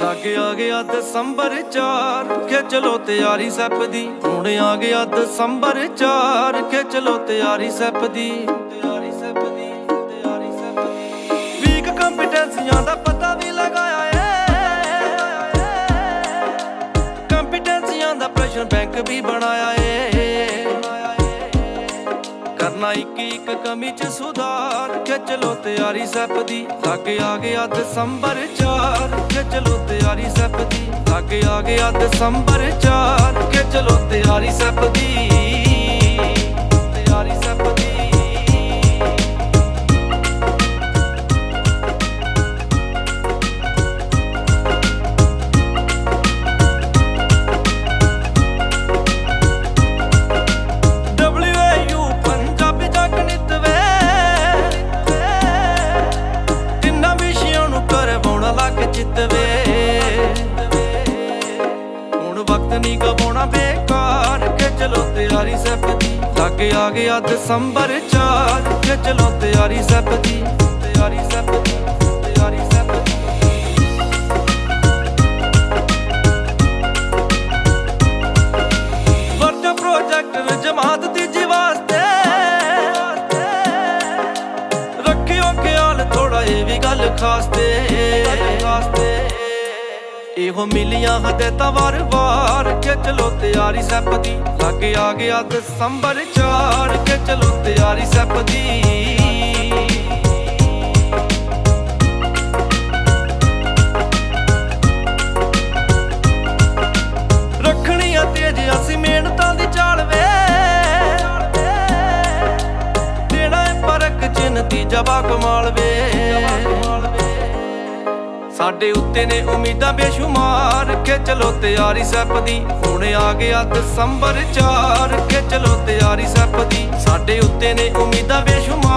ਲਾਗੇ ਆ ਗਿਆ ਦਸੰਬਰ 4 ਖਿੱਚ ਲੋ ਤਿਆਰੀ ਸੈਪ ਦੀ। ਹੁਣ ਆ ਗਿਆ ਦਸੰਬਰ 4 ਖਿੱਚ ਲੋ ਤਿਆਰੀ ਸੈਪ ਦੀ। ਤਿਆਰੀ ਸੈਪ ਦੀ, ਤਿਆਰੀ ਸੈਪ ਦੀ। ਵੀਕ ਕੰਪੀਟੈਂਸੀਆਂ ਦਾ ਪਤਾ ਵੀ ਲਗਾਇਆ ਏ। ਕੰਪੀਟੈਂਸੀਆਂ ਦਾ ਪ੍ਰੈਸ਼ਰ ਬੈਂਕ ਵੀ ਬਣਾਇਆ ਕਰਨਾ ਇੱਕ ਇੱਕ ਕਮੀ ਚ ਸੁਧਾਰ। ਖਿੱਚ ਲੋ ਤਿਆਰੀ ਸੈਪ ਦੀ, ਲਾਗੇ ਆ ਗਿਆ ਦਸੰਬਰ 4 ਖਿੱਚ ਲੋ ਤਿਆਰੀ ਸੈਪ ਦੀ, ਲਾਗੇ ਆ ਗਿਆ ਦਸੰਬਰ 4 ਖਿੱਚ ਲੋ ਤਿਆਰੀ ਸੈਪ ਦੀ। ਹੁਣ ਵਕਤ ਨਹੀਂ ਗਵਾਉਣਾ ਬੇਕਾਰ। ਕਿ ਚਲੋ ਤਿਆਰੀ ਸੈਪ ਦੀ। ਆ ਗਿਆ ਦਸੰਬਰ 4 ਕਿ ਚਲੋ ਤਿਆਰੀ ਸੈਪ ਦੀ। ਤਿਆਰੀ ਸੈਪ ਦੀ। ਤਿਆਰੀ ਸੈਪ ਦੀ। ਵਰਜਾ ਪ੍ਰੋਜੈਕਟ ਜਮਾਤ ਤੀਜੀ ਵਾਸਤੇ। ਰੱਖਿਓ ਖਿਆਲ ਥੋੜਾ ਇਹ ਵੀ ਗੱਲ ਖਾਸ ਤੇ। ਇਹੋ ਮਿਲੀਆਂ ਹਦੇਤਾਂ ਵਾਰ-ਵਾਰ ਖਿੱਚ ਚਲੋ ਤਿਆਰੀ ਸੈਪ ਦੀ। ਲਾਗੇ ਆ ਗਿਆ ਦਸੰਬਰ 4 ਖਿੱਚ ਚਲੋ ਤਿਆਰੀ ਸੈਪ ਦੀ। ਰੱਖਣੀਆਂ ਤੇਜ ਅਸੀਂ ਮਿਹਨਤਾਂ ਦੀ ਚਾਲ ਵੇ। ਦੇਣਾ ਏ ਪਰਖ ਚ ਨਤੀਜਾ ਬਾ ਕਮਾਲ ਵੇ। ਸਾਡੇ ਉੱਤੇ ਨੇ ਉਮੀਦਾਂ ਬੇਸ਼ੁਮਾਰ। ਖਿੱਚ ਚਲੋ ਤਿਆਰੀ ਸੈਪ ਦੀ। ਹੁਣ ਆ ਗਿਆ ਦਸੰਬਰ 4 ਖਿੱਚ ਚਲੋ ਤਿਆਰੀ ਸੈਪ ਦੀ। ਸਾਡੇ ਉੱਤੇ ਨੇ ਉਮੀਦਾਂ ਬੇਸ਼ੁਮਾਰ।